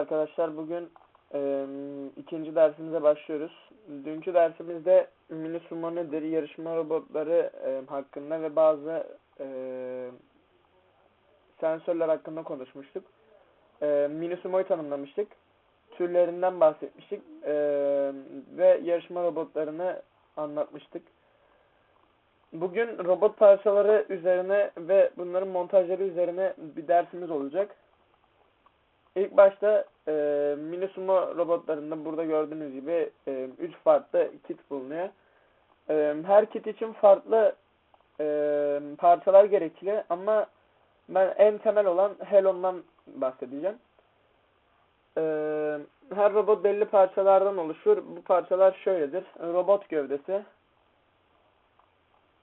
arkadaşlar. Bugün e, ikinci dersimize başlıyoruz. Dünkü dersimizde mini sumo nedir, yarışma robotları e, hakkında ve bazı e, sensörler hakkında konuşmuştuk. E, mini sumo'yu tanımlamıştık. Türlerinden bahsetmiştik. E, ve yarışma robotlarını anlatmıştık. Bugün robot parçaları üzerine ve bunların montajları üzerine bir dersimiz olacak. İlk başta e, mini robotlarında burada gördüğünüz gibi 3 farklı kit bulunuyor. E, her kit için farklı e, parçalar gerekli ama ben en temel olan Helon'dan bahsedeceğim. E, her robot belli parçalardan oluşur. Bu parçalar şöyledir. Robot gövdesi.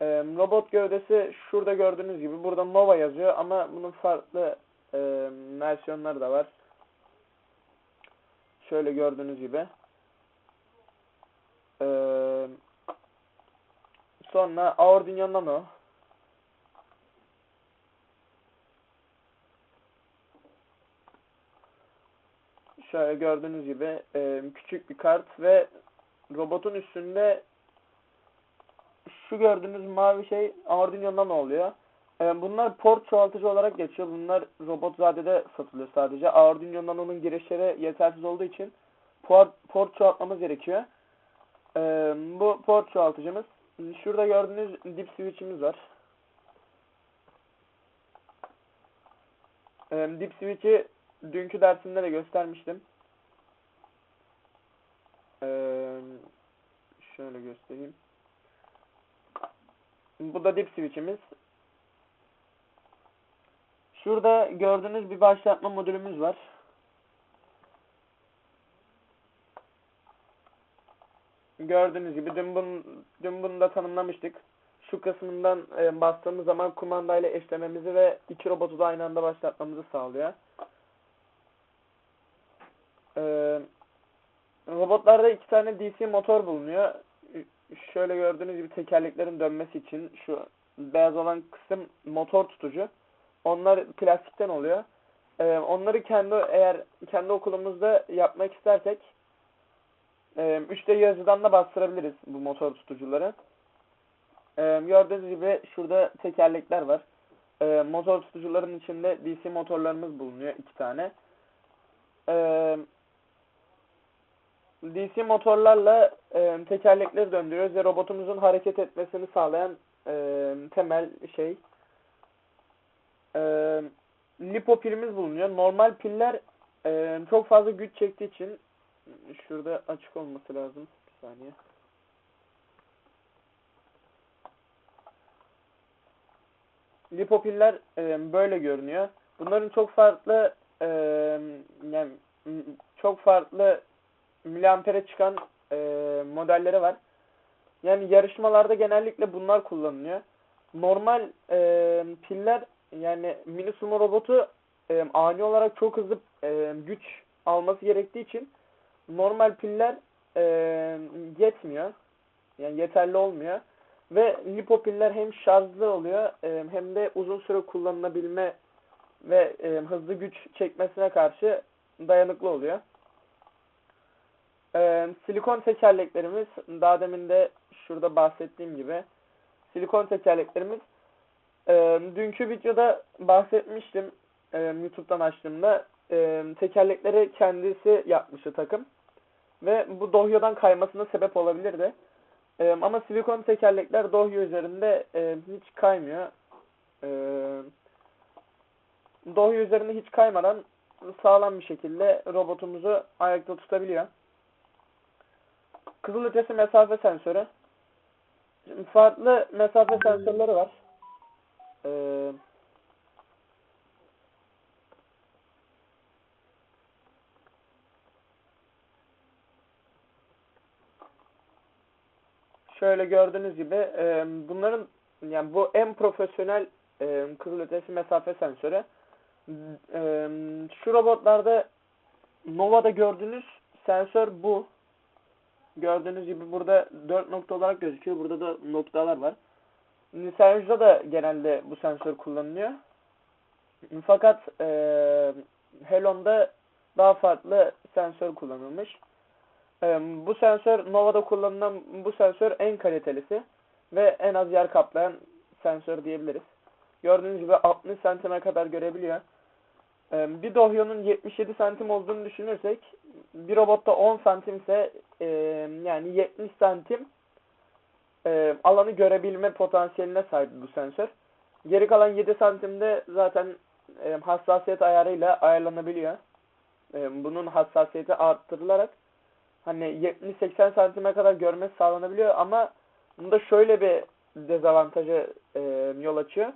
E, robot gövdesi şurada gördüğünüz gibi burada Nova yazıyor ama bunun farklı e, versiyonları da var. Şöyle gördüğünüz gibi. Ee, sonra Aordinio Nano. Şöyle gördüğünüz gibi e, küçük bir kart ve robotun üstünde şu gördüğünüz mavi şey Arduino Nano oluyor. E, bunlar port çoğaltıcı olarak geçiyor. Bunlar Robotzade'de satılıyor sadece. Arduino Nano'nun girişleri yetersiz olduğu için port, port çoğaltmamız gerekiyor. E, bu port çoğaltıcımız. Şurada gördüğünüz dip switch'imiz var. E, dip switch'i dünkü dersimde de göstermiştim. Şöyle göstereyim. Bu da dip switch'imiz. Şurada gördüğünüz bir başlatma modülümüz var. Gördüğünüz gibi dün bunu, dün bunu da tanımlamıştık. Şu kısmından e, bastığımız zaman kumandayla eşlememizi ve iki robotu da aynı anda başlatmamızı sağlıyor. Ee, robotlarda iki tane DC motor bulunuyor. Şöyle gördüğünüz gibi tekerleklerin dönmesi için şu beyaz olan kısım motor tutucu. Onlar plastikten oluyor. Ee, onları kendi eğer kendi okulumuzda yapmak istersek e, 3D yazıdan da bastırabiliriz bu motor tutucuları. Ee, gördüğünüz gibi şurada tekerlekler var. Ee, motor tutucuların içinde DC motorlarımız bulunuyor iki tane. Ee, DC motorlarla e, tekerlekleri döndürüyoruz ve robotumuzun hareket etmesini sağlayan e, temel şey e, lipo pilimiz bulunuyor. Normal piller e, çok fazla güç çektiği için şurada açık olması lazım. Bir saniye. Lipo piller e, böyle görünüyor. Bunların çok farklı e, yani çok farklı miliampere çıkan e, modelleri var. Yani yarışmalarda genellikle bunlar kullanılıyor. Normal e, piller yani mini sumo robotu e, ani olarak çok hızlı e, güç alması gerektiği için normal piller e, yetmiyor. Yani yeterli olmuyor. Ve lipo piller hem şarjlı oluyor e, hem de uzun süre kullanılabilme ve e, hızlı güç çekmesine karşı dayanıklı oluyor. E, silikon tekerleklerimiz daha demin de şurada bahsettiğim gibi silikon tekerleklerimiz e, dünkü videoda bahsetmiştim e, YouTube'dan açtığımda e, tekerlekleri kendisi yapmıştı takım ve bu dohyodan kaymasına sebep olabilirdi. E, ama silikon tekerlekler dohyo üzerinde e, hiç kaymıyor. E, dohyo üzerinde hiç kaymadan sağlam bir şekilde robotumuzu ayakta tutabiliyor. Kızılötesi mesafe sensörü. Farklı mesafe sensörleri var. Ee, şöyle gördüğünüz gibi e, bunların yani bu en profesyonel e, kızılötesi mesafe sensörü. E, şu robotlarda Nova'da gördüğünüz sensör bu. Gördüğünüz gibi burada 4 nokta olarak gözüküyor. Burada da noktalar var. Nissanju'da da genelde bu sensör kullanılıyor. Fakat e, Helon'da daha farklı sensör kullanılmış. Ee, bu sensör Nova'da kullanılan bu sensör en kalitelisi ve en az yer kaplayan sensör diyebiliriz. Gördüğünüz gibi 60 santime kadar görebiliyor. Ee, bir Dohyo'nun 77 santim olduğunu düşünürsek bir robotta 10 santimse e, yani 70 santim e, alanı görebilme potansiyeline sahip bu sensör. Geri kalan 7 santimde zaten e, hassasiyet ayarıyla ayarlanabiliyor. E, bunun hassasiyeti arttırılarak hani 70-80 santime kadar görmesi sağlanabiliyor ama bunda şöyle bir dezavantajı e, yol açıyor.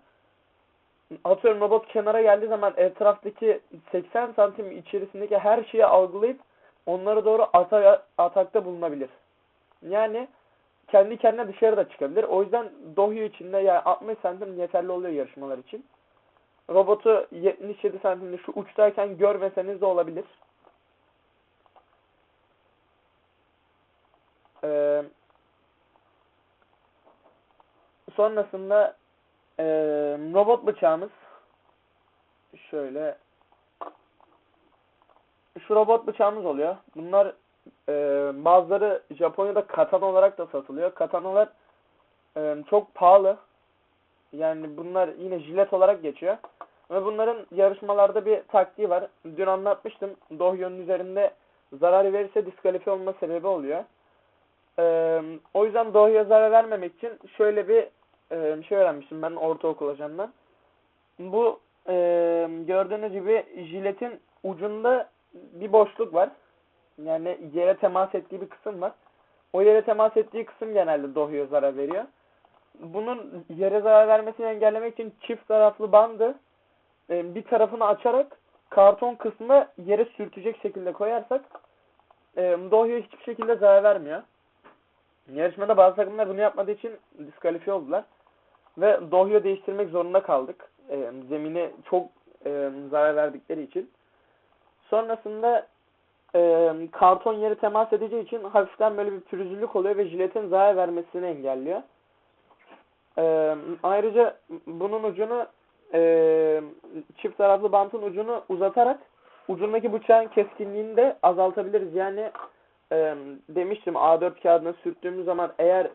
Atıyorum robot kenara geldiği zaman etraftaki 80 santim içerisindeki her şeyi algılayıp onlara doğru ata atakta bulunabilir. Yani kendi kendine dışarı da çıkabilir. O yüzden Dohyo içinde yani 60 santim yeterli oluyor yarışmalar için. Robotu 77 santimde şu uçtayken görmeseniz de olabilir. Ee, sonrasında ee, robot bıçağımız şöyle şu robot bıçağımız oluyor. Bunlar e, bazıları Japonya'da katana olarak da satılıyor. Katanalar e, çok pahalı. Yani bunlar yine jilet olarak geçiyor. Ve bunların yarışmalarda bir taktiği var. Dün anlatmıştım. Dohyo'nun üzerinde zarar verirse diskalifiye olma sebebi oluyor. Ee, o yüzden Dohyo'ya zarar vermemek için şöyle bir e, şey öğrenmiştim ben ortaokul ajandan. Bu e, gördüğünüz gibi jiletin ucunda bir boşluk var. Yani yere temas ettiği bir kısım var. O yere temas ettiği kısım genelde Dohyo'ya zarar veriyor. Bunun yere zarar vermesini engellemek için çift taraflı bandı e, bir tarafını açarak karton kısmına yere sürtecek şekilde koyarsak e, Dohyo hiçbir şekilde zarar vermiyor. Yarışmada bazı takımlar bunu yapmadığı için diskalifiye oldular. Ve Dohyo değiştirmek zorunda kaldık. E, zemine çok zarar verdikleri için. Sonrasında e, karton yere temas edeceği için hafiften böyle bir pürüzlülük oluyor ve jiletin zarar vermesini engelliyor. E, ayrıca bunun ucunu e, çift taraflı bantın ucunu uzatarak ucundaki bıçağın keskinliğini de azaltabiliriz. Yani e, demiştim A4 kağıdına sürttüğümüz zaman eğer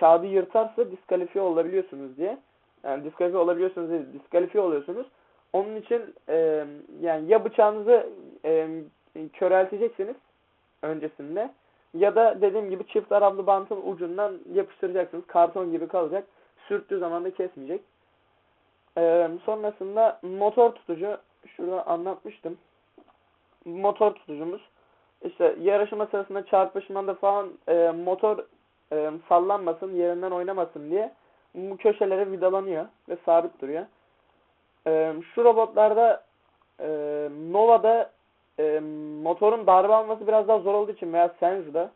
kağıdı yırtarsa diskalifiye olabiliyorsunuz diye. Yani diskalifiye olabiliyorsunuz diye diskalifiye oluyorsunuz. Onun için e, yani ya bıçağınızı e, körelteceksiniz öncesinde ya da dediğim gibi çift taraflı bantın ucundan yapıştıracaksınız. Karton gibi kalacak. Sürttüğü zaman da kesmeyecek. Ee, sonrasında motor tutucu şurada anlatmıştım. Motor tutucumuz işte yarışma sırasında çarpışmada falan e, motor e, sallanmasın, yerinden oynamasın diye bu köşelere vidalanıyor ve sabit duruyor. E, şu robotlarda e, Nova'da e, motorun darbe alması biraz daha zor olduğu için veya Senzu'da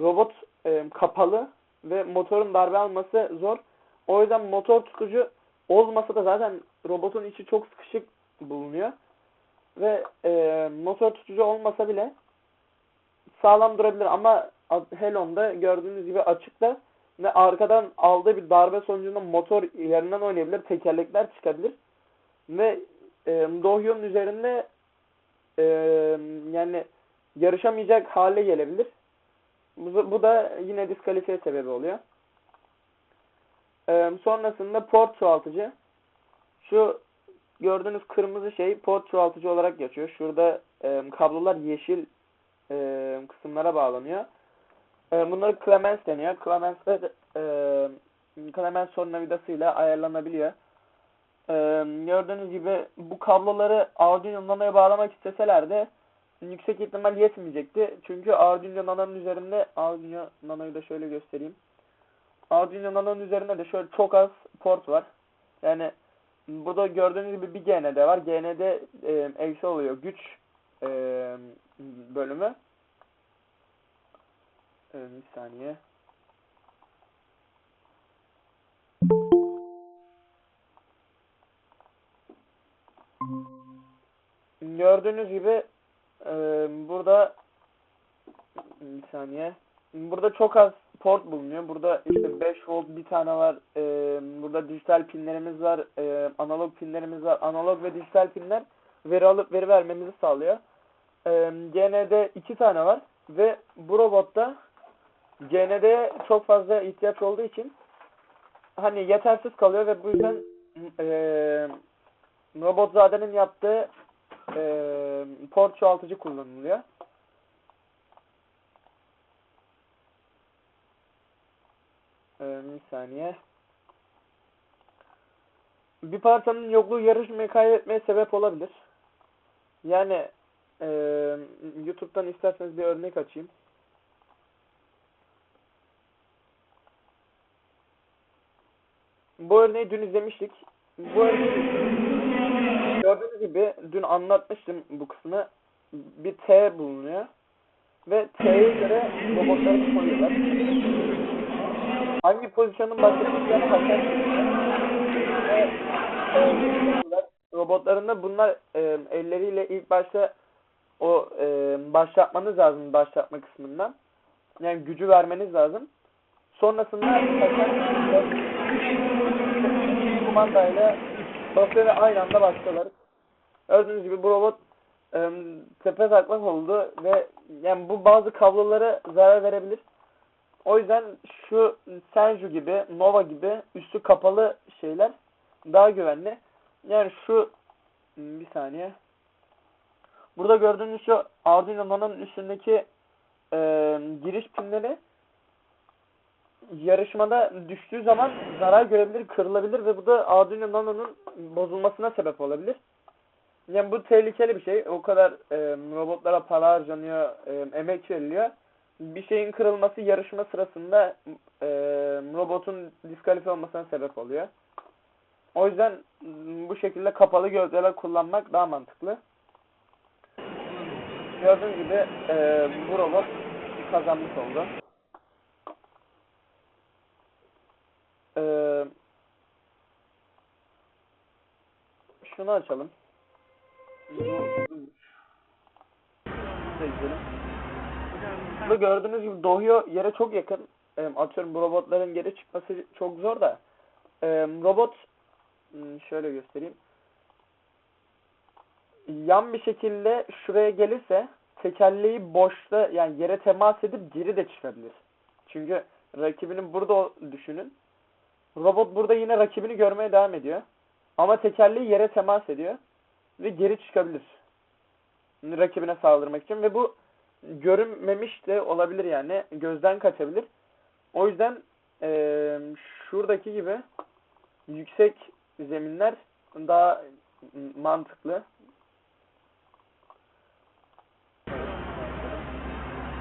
robot e, kapalı ve motorun darbe alması zor. O yüzden motor tutucu olmasa da zaten robotun içi çok sıkışık bulunuyor. Ve e, motor tutucu olmasa bile sağlam durabilir ama Helon'da gördüğünüz gibi açıkta ve arkadan aldığı bir darbe sonucunda motor yerinden oynayabilir, tekerlekler çıkabilir ve e, Dohyo'nun üzerinde e, yani yarışamayacak hale gelebilir. Bu, bu da yine diskalifiye sebebi oluyor. E, sonrasında port çoğaltıcı. Şu gördüğünüz kırmızı şey port çoğaltıcı olarak geçiyor. Şurada e, kablolar yeşil e, kısımlara bağlanıyor. E, bunları Clemens deniyor. Clemens e, Clemens tornavidasıyla ayarlanabiliyor. E, gördüğünüz gibi bu kabloları Arduino Nano'ya bağlamak isteseler de yüksek ihtimal yetmeyecekti. Çünkü Arduino Nano'nun üzerinde Arduino Nano'yu da şöyle göstereyim. Arduino Nano'nun üzerinde de şöyle çok az port var. Yani burada gördüğünüz gibi bir GND var. GND e, eksi oluyor. Güç e, bölümü. E, bir saniye. Gördüğünüz gibi e, burada bir saniye. Burada çok az port bulunuyor. Burada işte 5 volt bir tane var. E, burada dijital pinlerimiz var. E, analog pinlerimiz var. Analog ve dijital pinler veri alıp veri vermemizi sağlıyor. e, GND iki tane var ve bu robotta GND'ye çok fazla ihtiyaç olduğu için hani yetersiz kalıyor ve bu yüzden e, Robotzade'nin yaptığı e, port çoğaltıcı kullanılıyor. E, bir saniye. Bir parçanın yokluğu yarışmayı kaybetmeye sebep olabilir. Yani e, YouTube'dan isterseniz bir örnek açayım. Bu örneği dün izlemiştik. Bu gördüğünüz gibi dün anlatmıştım bu kısmı. Bir T bulunuyor. Ve T'ye göre robotları koyuyorlar. Hangi pozisyonun başlatılacağını hakem ve robotlarında bunlar e, elleriyle ilk başta o e, başlatmanız lazım başlatma kısmından. Yani gücü vermeniz lazım. Sonrasında hakem kumandayla ve aynı anda başlıyorlar. Gördüğünüz gibi bu robot e, tepe taklak oldu ve yani bu bazı kablolara zarar verebilir. O yüzden şu Senju gibi, Nova gibi üstü kapalı şeyler daha güvenli. Yani şu bir saniye. Burada gördüğünüz şu Arduino Nano'nun üstündeki e, giriş pinleri yarışmada düştüğü zaman zarar görebilir, kırılabilir ve bu da Arduino Nano'nun bozulmasına sebep olabilir. Yani bu tehlikeli bir şey. O kadar e, robotlara para harcanıyor, e, emek veriliyor. Bir şeyin kırılması yarışma sırasında e, robotun diskalifiye olmasına sebep oluyor. O yüzden bu şekilde kapalı gövdeler kullanmak daha mantıklı. Gördüğünüz gibi e, bu robot kazanmış oldu. Ee, şunu açalım. Burada gördüğünüz gibi doğuyor yere çok yakın. Ee, atıyorum bu robotların geri çıkması çok zor da. Ee, robot hmm, şöyle göstereyim. Yan bir şekilde şuraya gelirse tekerleği boşta yani yere temas edip geri de çıkabilir. Çünkü rakibinin burada düşünün. Robot burada yine rakibini görmeye devam ediyor. Ama tekerleği yere temas ediyor. Ve geri çıkabilir. Rakibine saldırmak için. Ve bu görünmemiş de olabilir yani. Gözden kaçabilir. O yüzden eee, şuradaki gibi yüksek zeminler daha mantıklı.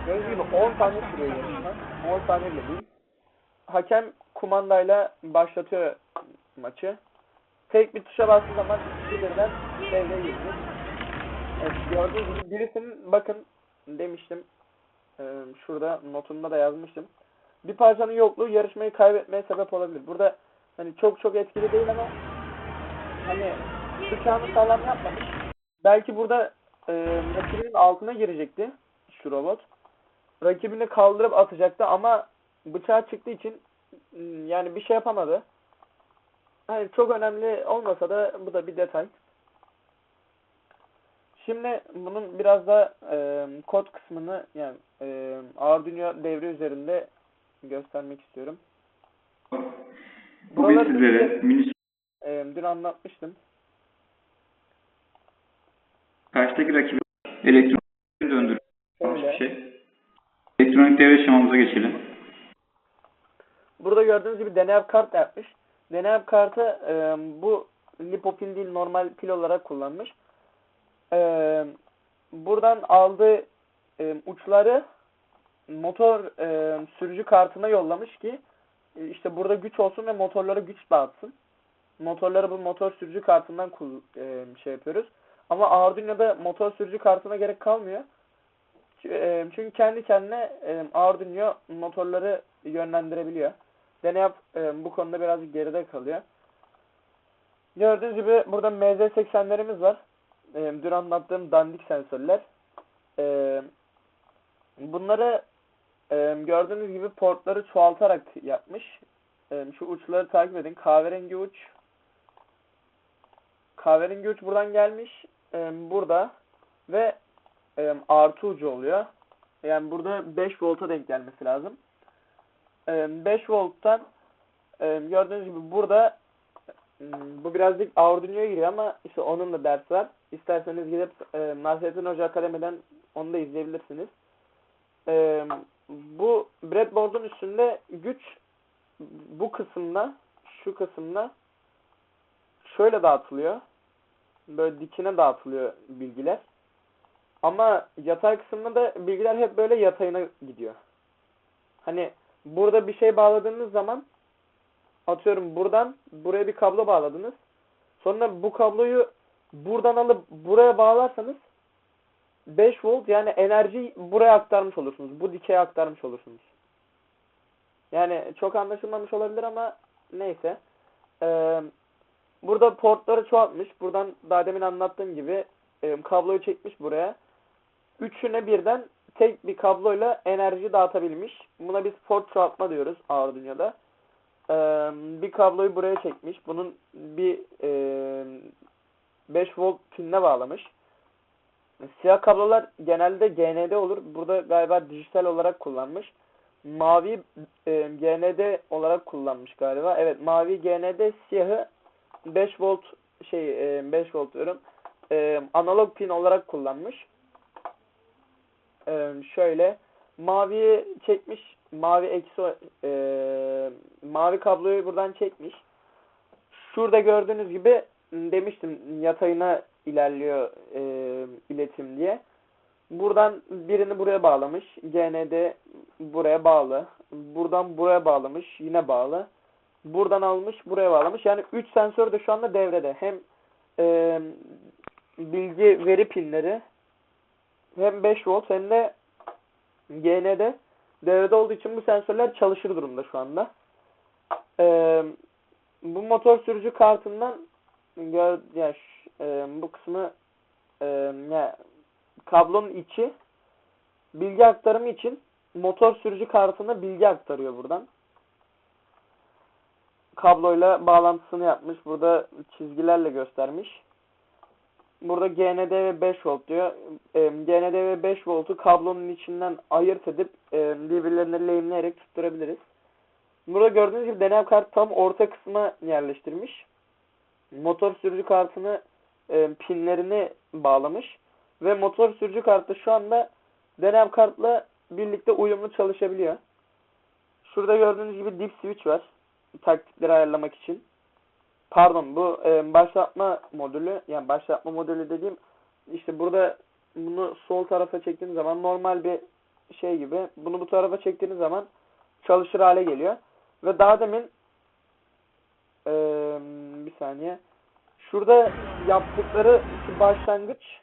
Gördüğünüz gibi 10 tane sürüyor yarışma. 10 tane bile değil. Hakem kumandayla başlatıyor maçı. Tek bir tuşa bastığı zaman birden devreye girecek. Evet, gördüğünüz gibi birisinin bakın demiştim. Ee, şurada notumda da yazmıştım. Bir parçanın yokluğu yarışmayı kaybetmeye sebep olabilir. Burada hani çok çok etkili değil ama hani bıçağını sağlam yapmamış. Belki burada e, rakibinin altına girecekti şu robot. Rakibini kaldırıp atacaktı ama bıçağı çıktığı için m, yani bir şey yapamadı. Hani çok önemli olmasa da bu da bir detay. Şimdi bunun biraz da e, kod kısmını yani e, Arduino devre üzerinde göstermek istiyorum. Bugün Buraları sizlere size- mini E, dün anlatmıştım. karşıdaki rakibi elektronik döndürülmüş Şöyle. bir şey. Elektronik devre şemamıza geçelim. Burada gördüğünüz gibi deney kart yapmış. Deney kartı e, bu lipopil değil normal pil olarak kullanmış. E, buradan aldığı e, uçları motor e, sürücü kartına yollamış ki e, işte burada güç olsun ve motorlara güç dağıtsın. Motorları bu motor sürücü kartından e, şey yapıyoruz. Ama Arduino'da motor sürücü kartına gerek kalmıyor. E, Çünkü kendi kendine e, Arduino motorları yönlendirebiliyor. Deney e, bu konuda birazcık geride kalıyor. Gördüğünüz gibi burada MZ80'lerimiz var. E, dün anlattığım dandik sensörler. E, bunları e, gördüğünüz gibi portları çoğaltarak yapmış. E, şu uçları takip edin. Kahverengi uç. Kahverengi uç buradan gelmiş. E, burada. Ve e, artı ucu oluyor. Yani burada 5 volta denk gelmesi lazım. E, 5 volttan e, gördüğünüz gibi burada m, bu birazcık Arduino'ya giriyor ama işte onun da dersi var. İsterseniz gidip e, Nasrettin Hoca Akademi'den onu da izleyebilirsiniz. E, bu breadboard'un üstünde güç bu kısımda şu kısımda şöyle dağıtılıyor. Böyle dikine dağıtılıyor bilgiler. Ama yatay kısımda da bilgiler hep böyle yatayına gidiyor. Hani burada bir şey bağladığınız zaman atıyorum buradan buraya bir kablo bağladınız. Sonra bu kabloyu buradan alıp buraya bağlarsanız 5 volt yani enerjiyi buraya aktarmış olursunuz. Bu dikeye aktarmış olursunuz. Yani çok anlaşılmamış olabilir ama neyse. Ee, burada portları çoğaltmış. Buradan daha demin anlattığım gibi e, kabloyu çekmiş buraya. Üçüne birden tek bir kabloyla enerji dağıtabilmiş. Buna biz port çoğaltma diyoruz Arduino'da. Ee, bir kabloyu buraya çekmiş. Bunun bir e, 5 volt pinine bağlamış. Siyah kablolar genelde GND olur. Burada galiba dijital olarak kullanmış. Mavi e, GND olarak kullanmış galiba. Evet mavi GND siyahı 5 volt şey e, 5 volt diyorum. E, analog pin olarak kullanmış. E, şöyle maviyi çekmiş. Mavi eksi e, mavi kabloyu buradan çekmiş. Şurada gördüğünüz gibi demiştim yatayına ilerliyor e, iletim diye. Buradan birini buraya bağlamış. GND buraya bağlı. Buradan buraya bağlamış. Yine bağlı. Buradan almış. Buraya bağlamış. Yani 3 sensör de şu anda devrede. Hem e, bilgi veri pinleri hem 5 volt hem de GND devrede olduğu için bu sensörler çalışır durumda şu anda. E, bu motor sürücü kartından gör, ya e, bu kısmı e, ya, kablonun içi bilgi aktarımı için motor sürücü kartına bilgi aktarıyor buradan. Kabloyla bağlantısını yapmış. Burada çizgilerle göstermiş. Burada GND ve 5 volt diyor. E, GND ve 5 voltu kablonun içinden ayırt edip e, birbirlerine lehimleyerek tutturabiliriz. Burada gördüğünüz gibi deney kart tam orta kısma yerleştirmiş. Motor sürücü kartını e, pinlerini bağlamış. Ve motor sürücü kartı şu anda deney kartla birlikte uyumlu çalışabiliyor. Şurada gördüğünüz gibi dip switch var. Taktikleri ayarlamak için. Pardon bu e, başlatma modülü. Yani başlatma modülü dediğim işte burada bunu sol tarafa çektiğiniz zaman normal bir şey gibi. Bunu bu tarafa çektiğiniz zaman çalışır hale geliyor. Ve daha demin e, bir saniye. Şurada yaptıkları şu başlangıç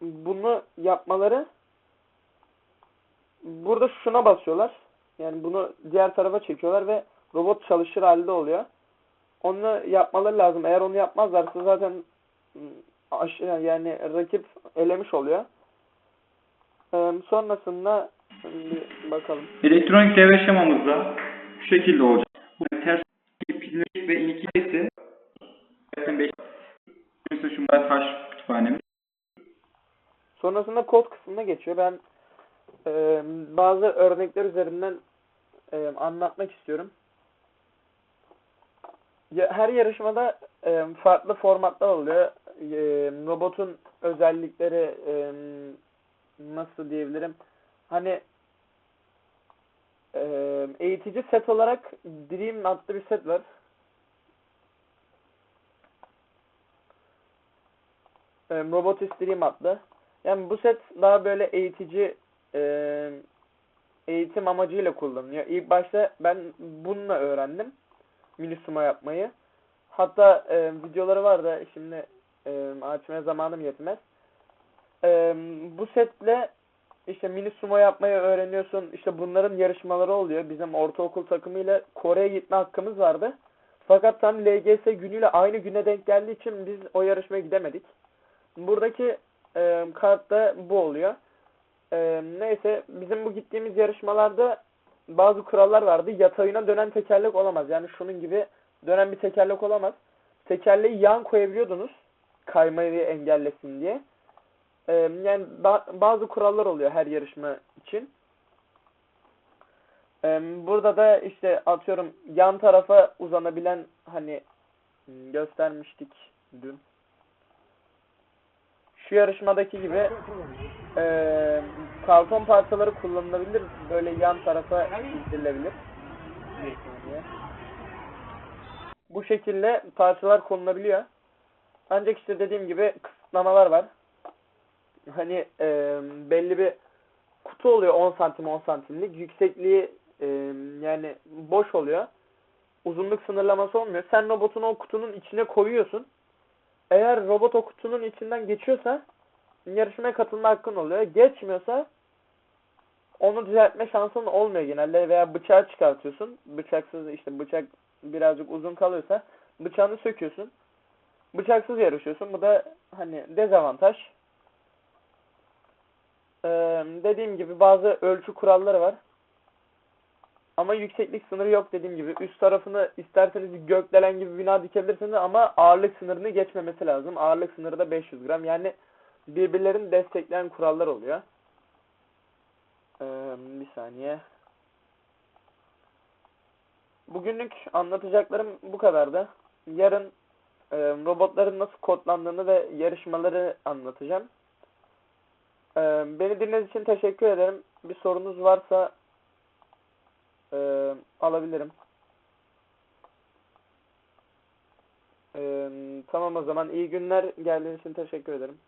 bunu yapmaları burada şuna basıyorlar. Yani bunu diğer tarafa çekiyorlar ve robot çalışır halde oluyor. Onu yapmaları lazım. Eğer onu yapmazlarsa zaten aşırı yani rakip elemiş oluyor. Ee, sonrasında şimdi bakalım. Elektronik devre şemamızda şu şekilde olacak. Bu ters pilleri ve inikiyesi zaten 5 Mesela şu taş kütüphanemiz. Sonrasında kod kısmına geçiyor. Ben e, bazı örnekler üzerinden e, anlatmak istiyorum. Her yarışmada e, farklı formatlar oluyor. E, robotun özellikleri e, nasıl diyebilirim? Hani e, eğitici set olarak Dream adlı bir set var. E, Robotist Dream adlı. Yani bu set daha böyle eğitici e, eğitim amacıyla kullanılıyor. İlk başta ben bununla öğrendim. Minisumo yapmayı. Hatta e, videoları var da şimdi e, açmaya zamanım yetmez. E, bu setle işte minisumo yapmayı öğreniyorsun. İşte bunların yarışmaları oluyor. Bizim ortaokul takımıyla Kore'ye gitme hakkımız vardı. Fakat tam LGS günüyle aynı güne denk geldiği için biz o yarışmaya gidemedik. Buradaki e, kartta bu oluyor. E, neyse bizim bu gittiğimiz yarışmalarda bazı kurallar vardı. Yatayına dönen tekerlek olamaz. Yani şunun gibi dönen bir tekerlek olamaz. Tekerleği yan koyabiliyordunuz. Kaymayı engellesin diye. Ee, yani ba- bazı kurallar oluyor her yarışma için. Ee, burada da işte atıyorum yan tarafa uzanabilen hani göstermiştik dün. Şu yarışmadaki gibi eee karton parçaları kullanılabilir. Böyle yan tarafa saniye. Bu şekilde parçalar konulabiliyor. Ancak işte dediğim gibi kısıtlamalar var. Hani eee, belli bir kutu oluyor 10 santim 10 santimlik. Yüksekliği eee, yani boş oluyor. Uzunluk sınırlaması olmuyor. Sen robotunu o kutunun içine koyuyorsun. Eğer robot o kutunun içinden geçiyorsa yarışmaya katılma hakkın oluyor. Geçmiyorsa onu düzeltme şansın olmuyor genelde veya bıçağı çıkartıyorsun. Bıçaksız işte bıçak birazcık uzun kalıyorsa bıçağını söküyorsun. Bıçaksız yarışıyorsun. Bu da hani dezavantaj. Ee, dediğim gibi bazı ölçü kuralları var. Ama yükseklik sınırı yok dediğim gibi. Üst tarafını isterseniz gökdelen gibi bina dikebilirsiniz ama ağırlık sınırını geçmemesi lazım. Ağırlık sınırı da 500 gram. Yani birbirlerini destekleyen kurallar oluyor. Ee, bir saniye. Bugünlük anlatacaklarım bu kadardı. Yarın e, robotların nasıl kodlandığını ve yarışmaları anlatacağım. Ee, beni dinlediğiniz için teşekkür ederim. Bir sorunuz varsa e, alabilirim. Ee, tamam o zaman iyi günler. Geldiğiniz için teşekkür ederim.